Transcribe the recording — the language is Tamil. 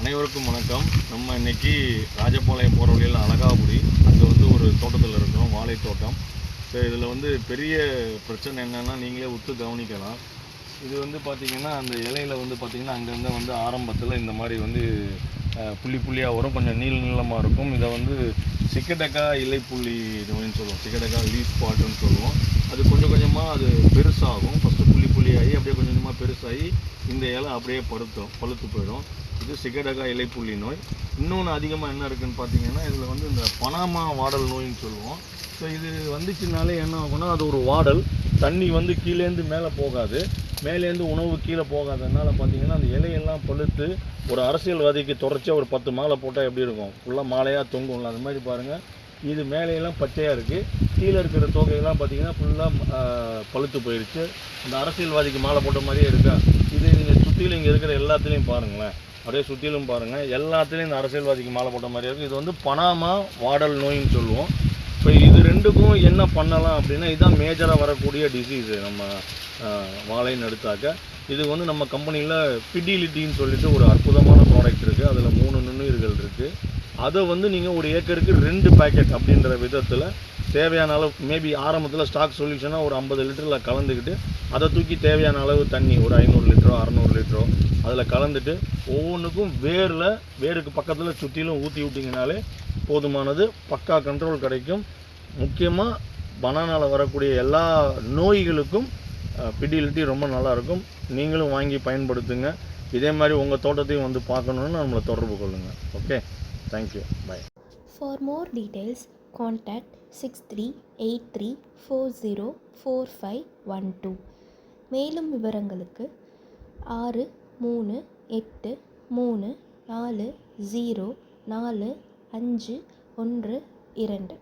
அனைவருக்கும் வணக்கம். நம்ம இன்னைக்கு ராஜபாளையம் போகிற வழியில் அழகாபுரி. அங்கே வந்து ஒரு தோட்டத்தில் இருக்கிறோம் வாழை தோட்டம். ஸோ இதில் வந்து பெரிய பிரச்சனை என்னென்னா நீங்களே உத்து கவனிக்கலாம். இது வந்து பார்த்திங்கன்னா அந்த இலையில் வந்து பார்த்திங்கன்னா அங்கங்கே வந்து ஆரம்பத்தில் இந்த மாதிரி வந்து புள்ளி புள்ளியாக வரும். கொஞ்சம் நீள் நீளமாக இருக்கும். இதை வந்து சிக்கடக்கா இலைப்புள்ளி இதுன்னு சொல்லுவோம். சிக்கடக்கா லீஃப் பாட்டுன்னு சொல்லுவோம். அது கொஞ்சம் கொஞ்சமாக அது பெருசாகும். அப்படியே கொஞ்சம் கொஞ்சமாக பெருசாகி இந்த இலை அப்படியே பருத்தும் பழுத்து போயிடும். இது சிகடகா இலைப்புள்ளி நோய். இன்னொன்று அதிகமாக என்ன இருக்குதுன்னு பார்த்தீங்கன்னா இதில் வந்து இந்த பனாமா வாடல் நோயின்னு சொல்லுவோம். ஸோ இது வந்துச்சுனாலே என்ன ஆகும்னா அது ஒரு வாடல். தண்ணி வந்து கீழேருந்து மேலே போகாது. மேலேருந்து உணவு கீழே போகாதனால பார்த்தீங்கன்னா அந்த இலையெல்லாம் பழுத்து ஒரு அரசியல்வாதிக்கு தொடர்ச்சியாக ஒரு பத்து மாலை போட்டால் எப்படி இருக்கும்? ஃபுல்லாக மாலையாக தொங்கும்ல. அது மாதிரி பாருங்கள் இது மேலையெல்லாம் பச்சையாக இருக்குது கீழே இருக்கிற தொகையெல்லாம் பார்த்தீங்கன்னா ஃபுல்லாக பழுத்து போயிடுச்சு இந்த அரசியல்வாதிக்கு மாலை போட்ட மாதிரியே இருக்கா? இது நீங்கள் சுற்றிலும் இங்கே இருக்கிற எல்லாத்துலேயும் பாருங்களேன். அப்படியே சுற்றிலும் பாருங்கள் எல்லாத்துலேயும் இந்த அரசியல்வாதிக்கு மாலை போட்ட மாதிரியே இருக்குது இது வந்து பனாமா வாடல் நோயின்னு சொல்லுவோம். இப்போ இது ரெண்டுக்கும் என்ன பண்ணலாம் அப்படின்னா இதுதான் மேஜராக வரக்கூடிய டிசீஸு நம்ம வாழைன்னு எடுத்தாக்க இது வந்து நம்ம கம்பெனியில் பிடிலிட்டின்னு சொல்லிட்டு ஒரு அற்புதமான ப்ராடக்ட் இருக்குது அதில் மூணு நுண்ணுயிர்கள் இருக்குது அதை வந்து நீங்கள் ஒரு ஏக்கருக்கு ரெண்டு பேக்கெட் அப்படின்ற விதத்தில் தேவையான அளவு மேபி ஆரம்பத்தில் ஸ்டாக் சொல்யூஷனாக ஒரு ஐம்பது லிட்டரில் கலந்துக்கிட்டு அதை தூக்கி தேவையான அளவு தண்ணி ஒரு ஐநூறு லிட்டரோ அறநூறு லிட்டரோ அதில் கலந்துட்டு ஒவ்வொன்றுக்கும் வேரில் வேருக்கு பக்கத்தில் சுற்றிலும் ஊற்றி விட்டிங்கனாலே போதுமானது பக்கா கண்ட்ரோல் கிடைக்கும். முக்கியமாக பனானாவில் வரக்கூடிய எல்லா நோய்களுக்கும் பிடிலிட்டி ரொம்ப நல்லா இருக்கும் நீங்களும் வாங்கி பயன்படுத்துங்க. இதே மாதிரி உங்கள் தோட்டத்தையும் வந்து பார்க்கணுன்னு நம்மளை தொடர்பு கொள்ளுங்கள் okay thank you bye for more details contact six three eight three four zero four five one two மேலும் விவரங்களுக்கு ஆறு மூணு எட்டு மூணு நாலு ஜீரோ நாலு அஞ்சு ஒன்று இரண்டு.